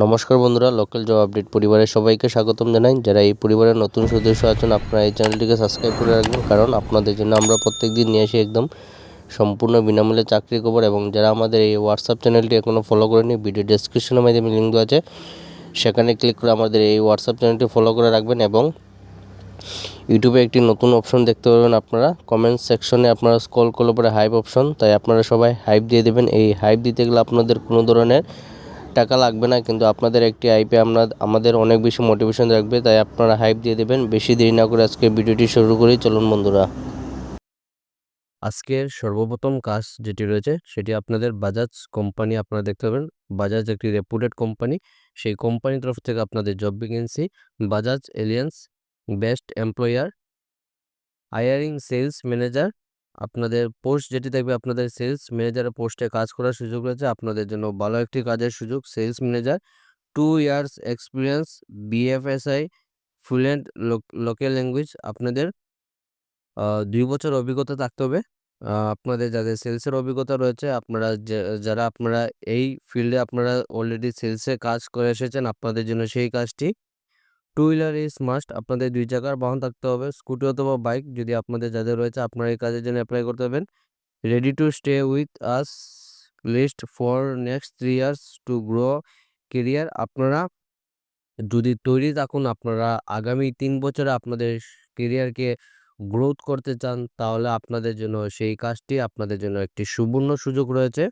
নমস্কার বন্ধুরা local job update পরিবারের সবাইকে স্বাগতম জানাই। যারা এই পরিবারের নতুন সদস্য আছেন, আপনারা এই চ্যানেলটিকে সাবস্ক্রাইব করে রাখবেন, কারণ আপনাদের জন্য আমরা প্রত্যেক দিন নিয়ে আসি একদম সম্পূর্ণ বিনামূল্যে চাকরি খবর। এবং যারা আমাদের এই হোয়াটসঅ্যাপ চ্যানেলটি এখনও ফলো করেনি ভিডিও ডেসক্রিপশনের মাধ্যমে লিঙ্ক দেওয়া আছে। সেখানে ক্লিক করে আমাদের এই হোয়াটসঅ্যাপ চ্যানেলটি ফলো করে রাখবেন এবং ইউটিউবে একটি নতুন অপশন দেখতে পাবেন আপনারা। কমেন্ট সেকশনে আপনারা স্ক্রল করলে পরে হাইপ অপশন তাই আপনারা সবাই হাইপ দিয়ে দেবেন। এই হাইপ দিতে গেলে আপনাদের কোনো ধরনের টাকা লাগবে না, কিন্তু আপনাদের একটি আইপে আমরা, আমাদের অনেক বেশি মোটিভেশন রাখবে তাই আপনারা হাইপ দিয়ে দেবেন। বেশি দেরি না করে আজকে ভিডিওটি শুরু করি, চলুন বন্ধুরা। আজকের সর্বপ্রথম কাজ যেটি রয়েছে, সেটি আপনাদের বাজাজ কোম্পানি আপনারা দেখতে পাবেন। বাজাজ একটি রেপুটেড কোম্পানি সেই কোম্পানির তরফ থেকে আপনাদের job vacancy Bajaj Allianz best employer hiring sales manager আপনাদের পোস্ট যেটি থাকবে আপনাদের সেলস ম্যানেজারের পোস্টে কাজ করার সুযোগ রয়েছে। আপনাদের জন্য ভালো একটি কাজের সুযোগ। Sales manager two years experience BFSI fluent local language আপনাদের দুই বছর অভিজ্ঞতা থাকতে হবে। আপনাদের যাদের সেলসের অভিজ্ঞতা রয়েছে, আপনারা যারা আপনারা এই ফিল্ডে আপনারা অলরেডি সেলসে কাজ করে এসেছেন, আপনাদের জন্য সেই কাজটি টু হুইলার ইজ মাস্ট আপনাদের দুই চাকার বাহন থাকতে হবে। স্কুটি অথবা বাইক যদি আপনাদের যাদের রয়েছে, আপনারা এই কাজের জন্য অ্যাপ্লাই করতে পারবেন। Ready to stay with us least for next three years to grow career আপনারা যদি তৈরি থাকুন, আপনারা আগামী তিন বছরে আপনাদের কেরিয়ারকে গ্রোথ করতে চান, তাহলে আপনাদের জন্য সেই কাজটি আপনাদের জন্য একটি সুবর্ণ সুযোগ রয়েছে।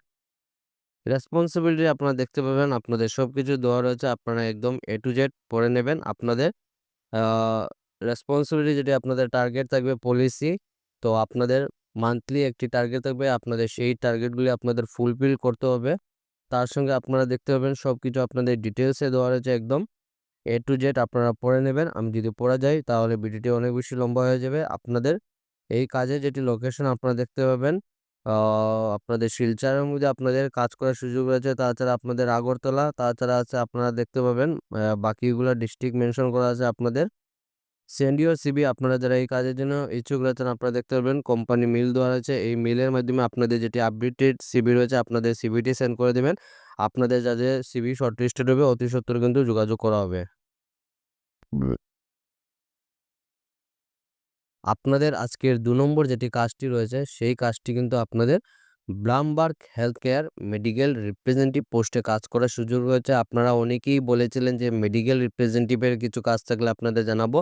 রেসপন্সিবিলিটি আপনারা দেখতে পাবেন, আপনাদের সব কিছু দেওয়া রয়েছে, আপনারা একদম এ টু জেড পড়ে নেবেন। আপনাদের রেসপন্সিবিলিটি যেটি আপনাদের টার্গেট থাকবে পলিসি তো আপনাদের মান্থলি একটি টার্গেট থাকবে, আপনাদের সেই টার্গেটগুলি আপনাদের ফুলফিল করতে হবে। তার সঙ্গে আপনারা দেখতে পাবেন সব কিছু আপনাদের ডিটেলসে দেওয়া রয়েছে একদম। এ টু জেড আপনারা পড়ে নেবেন। আমি যদি পড়া যাই তাহলে ভিডিওটি অনেক বেশি লম্বা হয়ে যাবে। আপনাদের এই কাজে যেটি লোকেশন আপনারা দেখতে পাবেন আপনাদের শিলচরের মধ্যে আপনাদের কাজ করার সুযোগ রয়েছে। তাছাড়া আপনাদের আগরতলা, তাছাড়া আছে আপনারা দেখতে পাবেন বাকিগুলো ডিস্ট্রিক্ট মেনশন করা আছে আপনাদের। সেন্ডিও সিবি আপনারা যারা এই কাজের জন্য ইচ্ছুক রয়েছেন আপনারা দেখতে পাবেন কোম্পানি মিল দেওয়া রয়েছে। এই মিলের মাধ্যমে আপনাদের যেটি আপডেটেড সিবি রয়েছে আপনাদের সিবিটি সেন্ড করে দেবেন। আপনাদের যাদের সিবি শর্টলিস্টেড হবে, অতি সত্তর কিন্তু যোগাযোগ করা হবে। আপনাদের আজকের দু নম্বর যেটি কাজটি রয়েছে, সেই কাজটি কিন্তু আপনাদের Blumberg health care medical representative পোস্টে কাজ করার সুযোগ রয়েছে। আপনারা অনেকেই বলেছিলেন যে মেডিকেল রিপ্রেজেন্টেটিভের কিছু কাজ থাকলে আপনাদের জানাব।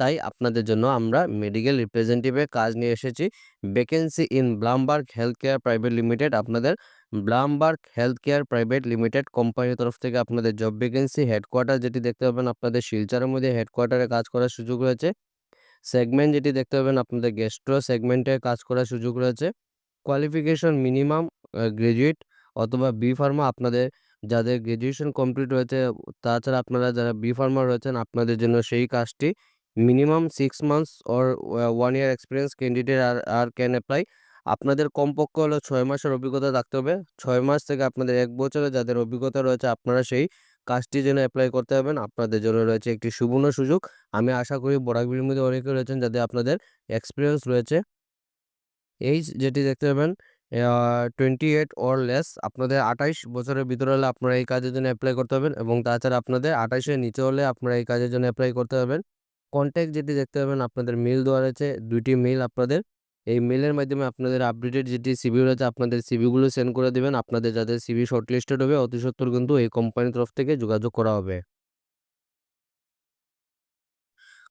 তাই আপনাদের জন্য আমরা মেডিকেল রিপ্রেজেন্টেটিভের কাজ নিয়ে এসেছি। Vacancy in Blumberg health care private limited, আপনাদের Blumberg health care private limited কোম্পানির তরফ থেকে আপনাদের জব ভ্যাকেন্সি হেডকোয়ার্টার যেটি দেখতে পাবেন, আপনাদের শিলচারের মধ্যে হেডকোয়ার্টারে কাজ করার সুযোগ রয়েছে। সেগমেন্ট যেটি দেখতে পাবেন, আপনাদের গেস্ট্রো সেগমেন্টে কাজ করার সুযোগ রয়েছে। কোয়ালিফিকেশন মিনিমাম গ্রাজুয়েট অথবা বি ফার্মা আপনাদের যাদের গ্র্যাজুয়েশন কমপ্লিট হয়েছে তাছাড়া আপনারা যারা বি ফার্মা রয়েছেন, আপনাদের জন্য সেই কাজটি minimum six months or one year experience candidate আর আর ক্যান অ্যাপ্লাই আপনাদের কমপক্ষে হলো ছয় মাসের অভিজ্ঞতা থাকতে হবে। ছয় মাস থেকে আপনাদের এক বছরে যাদের অভিজ্ঞতা রয়েছে, আপনারা সেই কাজটির জন্য অ্যাপ্লাই করতে পারবেন। আপনাদের জন্য রয়েছে একটি সুবর্ণ সুযোগ। আমি আশা করি বরাকবির মধ্যে অনেকে রয়েছেন যাদের আপনাদের এক্সপিরিয়েন্স রয়েছে। এইজ যেটি দেখতে পাবেন টোয়েন্টি এইট অর লেস আপনাদের আঠাইশ বছরের ভিতরে হলে আপনারা এই কাজের জন্য অ্যাপ্লাই করতে পারবেন এবং তাছাড়া আপনাদের আঠাইশের নিচে হলে আপনারা এই কাজের জন্য অ্যাপ্লাই করতে পারবেন। কন্ট্যাক্ট যেটি দেখতে পাবেন, আপনাদের মেল দেওয়া রয়েছে। দুইটি মেল আপনাদের এই মেলের মাধ্যমে আপনাদের আপডেটেড যেটি সিবি রয়েছে, আপনাদের সিবিগুলো সেন্ড করে দেবেন। আপনাদের যাদের সিবি শর্টলিস্টেড হবে অতি সত্তর কিন্তু এই কোম্পানির তরফ থেকে যোগাযোগ করা হবে।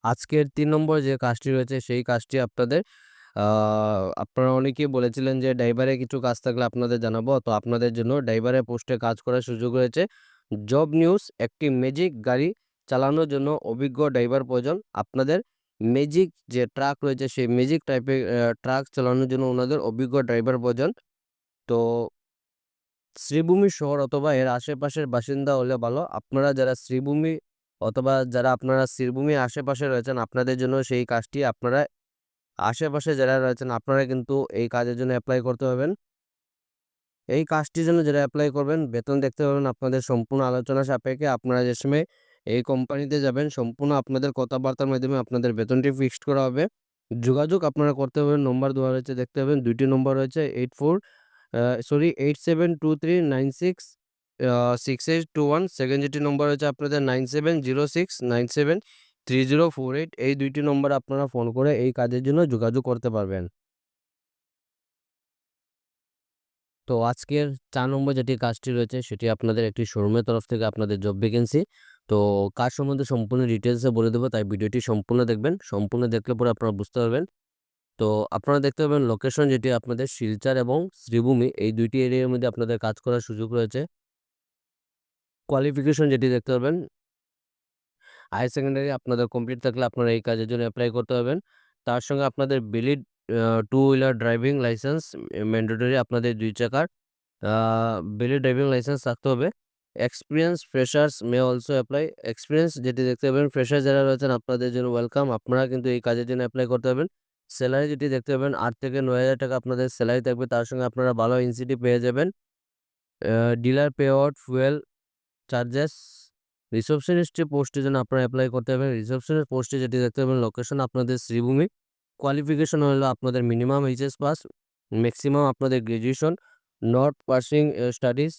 আজকের তিন নম্বর যে কাজটি রয়েছে, সেই কাজটি আপনাদের আপনারা অনেকেই বলেছিলেন যে ড্রাইভারে কিছু কাজ থাকলে আপনাদের জানাব। তো আপনাদের জন্য ড্রাইভারের পোস্টে কাজ করার সুযোগ রয়েছে। জব নিউজ একটি ম্যাজিক গাড়ি চালানোর জন্য অভিজ্ঞ ড্রাইভার প্রয়োজন। আপনাদের ম্যাজিক যে ট্রাক রয়েছে, সেই ম্যাজিক টাইপের ট্রাক চালানোর জন্য ওনাদের অভিজ্ঞ ড্রাইভার প্রয়োজন। তো শ্রীভূমি শহর অথবা এর আশেপাশের বাসিন্দা হলে ভালো। আপনারা যারা শ্রীভূমি অথবা যারা আপনারা শ্রীভূমির আশেপাশে রয়েছেন, আপনাদের জন্য সেই কাজটি আপনারা আশেপাশে যারা রয়েছেন, আপনারা কিন্তু এই কাজের জন্য অ্যাপ্লাই করতে পারবেন। এই কাজটির জন্য যারা অ্যাপ্লাই করবেন, বেতন দেখতে পাবেন। আপনাদের সম্পূর্ণ আলোচনা সাপেক্ষে আপনারা যে সময় এই কোম্পানিতে যাবেন, সম্পূর্ণ আপনাদের কথাবার্তার মাধ্যমে আপনাদের বেতনটি ফিক্সড করা হবে। যোগাযোগ আপনারা করতে পারবেন, নম্বর দেওয়া রয়েছে, দেখতে পাবেন, দুইটি নম্বর রয়েছে eight four sorry eight seven two three nine six six eight two one second যেটি নম্বর রয়েছে আপনাদের nine seven zero six nine seven three zero four eight এই দুইটি নম্বর আপনারা ফোন করে এই কাজের জন্য যোগাযোগ করতে পারবেন। তো আজকের চার নম্বর যেটি কাজটি রয়েছে, সেটি আপনাদের একটি শোরুমের তরফ থেকে আপনাদের জব ভ্যাকেন্সি তো কাজ সম্বন্ধে সম্পূর্ণ ডিটেলসে বলে দেবো, তাই ভিডিওটি সম্পূর্ণ দেখবেন। সম্পূর্ণ দেখলে পরে আপনারা বুঝতে পারবেন। তো আপনারা দেখতে পাবেন লোকেশন যেটি আপনাদের শিলচর এবং শ্রীভূমি, এই দুইটি এরিয়ার মধ্যে আপনাদের কাজ করার সুযোগ রয়েছে। কোয়ালিফিকেশন যেটি দেখতে পাবেন হায়ার সেকেন্ডারি আপনাদের কমপ্লিট থাকলে আপনারা এই কাজের জন্য অ্যাপ্লাই করতে পারবেন। তার সঙ্গে আপনাদের valid two wheeler driving licence mandatory আপনাদের দুই চাকার বিলিড ড্রাইভিং লাইসেন্স থাকতে হবে। Experience freshers may also apply experience যেটি দেখতে পাবেন ফ্রেশার যারা রয়েছেন আপনাদের জন্য ওয়েলকাম আপনারা কিন্তু এই কাজের জন্য অ্যাপ্লাই করতে পারবেন। স্যালারি যেটি দেখতে পাবেন, আট থেকে নয় হাজার টাকা আপনাদের স্যালারি থাকবে। তার সঙ্গে আপনারা ভালো ইনসিটি পেয়ে যাবেন। Dealer pay out fuel charges রিসেপশনিস্টের পোস্টের জন্য আপনারা অ্যাপ্লাই করতে পারবেন। রিসেপশনের পোস্টে যেটি দেখতে পাবেন লোকেশন আপনাদের শ্রীভূমি। কোয়ালিফিকেশন হলো আপনাদের মিনিমাম এইচএস পাস ম্যাক্সিমাম আপনাদের গ্র্যাজুয়েশন নট পাসিং স্টাডিজ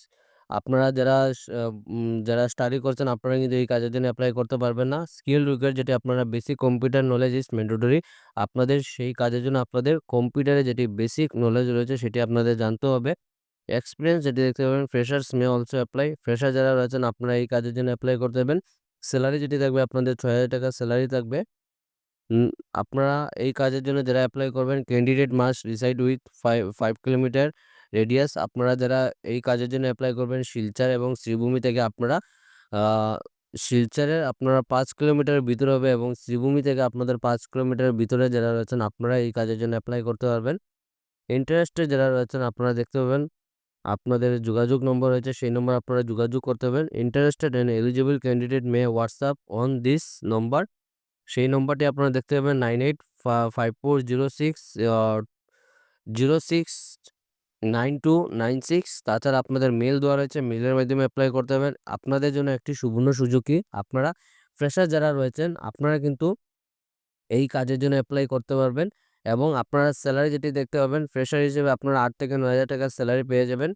আপনারা যারা যারা স্টাডি করছেন আপনারা কিন্তু এই কাজের জন্য অ্যাপ্লাই করতে পারবেন না। স্কিল রিকোয়ার যেটি আপনারা basic computer knowledge is mandatory আপনাদের সেই কাজের জন্য আপনাদের কম্পিউটারে যেটি বেসিক নলেজ রয়েছে সেটি আপনাদের জানতে হবে। এক্সপিরিয়েন্স যেটি দেখতে পাবেন freshers may also apply fresher যারা রয়েছেন, আপনারা এই কাজের জন্য অ্যাপ্লাই করতে পারবেন। স্যালারি যেটি থাকবে, আপনাদের ছয় হাজার টাকা স্যালারি থাকবে। আপনারা এই কাজের জন্য যারা অ্যাপ্লাই করবেন candidate must reside with five five kilometre radius আপনারা যারা এই কাজের জন্য অ্যাপ্লাই করবেন, শিলচর এবং শ্রীভূমি থেকে আপনারা শিলচরের আপনারা পাঁচ কিলোমিটারের ভিতরে হবে এবং শ্রীভূমি থেকে আপনাদের পাঁচ কিলোমিটারের ভিতরে যারা রয়েছেন, আপনারা এই কাজের জন্য অ্যাপ্লাই করতে পারবেন। ইন্টারেস্টে যারা রয়েছেন, আপনারা দেখতে পাবেন। আপনাদের যোগাযোগ নম্বর রয়েছে, সেই নম্বর আপনারা যোগাযোগ করতে পারবেন। Interested and eligible candidate may WhatsApp on this number সেই নম্বরটি আপনারা দেখতে পাবেন nine eight five four zero six zero six nine two nine six, তাছাড়া আপনাদের মেল দেওয়া রয়েছে। মেলের মাধ্যমে অ্যাপ্লাই করতে পারবেন। আপনাদের জন্য একটি সুবর্ণ সুযোগ কি? আপনারা ফ্রেশার যারা রয়েছেন, আপনারা কিন্তু এই কাজের জন্য অ্যাপ্লাই করতে পারবেন এবং আপনারা স্যালারি যেটি দেখতে পাবেন ফ্রেশার হিসেবে আপনারা আট থেকে নয় হাজার টাকার স্যালারি পেয়ে যাবেন।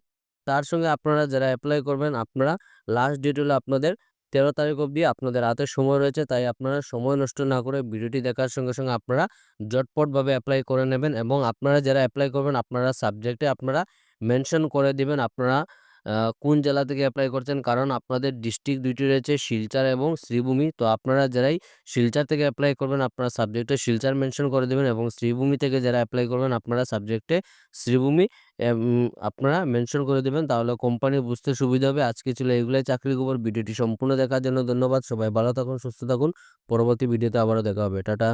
তার সঙ্গে আপনারা যারা অ্যাপ্লাই করবেন, আপনারা লাস্ট ডেট হলো আপনাদের তেরো তারিখ অবধি আপনাদের হাতে সময় রয়েছে, তাই আপনারা সময় নষ্ট না করে ভিডিওটি দেখার সঙ্গে সঙ্গে আপনারা জটপটভাবে অ্যাপ্লাই করে নেবেন এবং আপনারা যারা অ্যাপ্লাই করবেন, আপনারা সাবজেক্টে আপনারা মেনশন করে দিবেন আপনারা কোন জেলা থেকে অ্যাপ্লাই করছেন। কারণ আপনাদের ডিস্ট্রিক্ট দুইটি রয়েছে, শিলচর এবং শ্রীভূমি। তো আপনারা যারাই শিলচর থেকে অ্যাপ্লাই করবেন, আপনারা সাবজেক্টে শিলচর মেনশন করে দেবেন এবং শ্রীভূমি থেকে যারা অ্যাপ্লাই করবেন, আপনারা সাবজেক্টে শ্রীভূমি আপনারা মেনশন করে দেবেন, তাহলে কোম্পানি বুঝতে সুবিধা হবে। আজকে ছিল এগুলাই চাকরি খবর, ভিডিওটি সম্পূর্ণ দেখার জন্য ধন্যবাদ। সবাই ভালো থাকুন, সুস্থ থাকুন। পরবর্তী ভিডিওতে আবারও দেখা হবে। টাটা।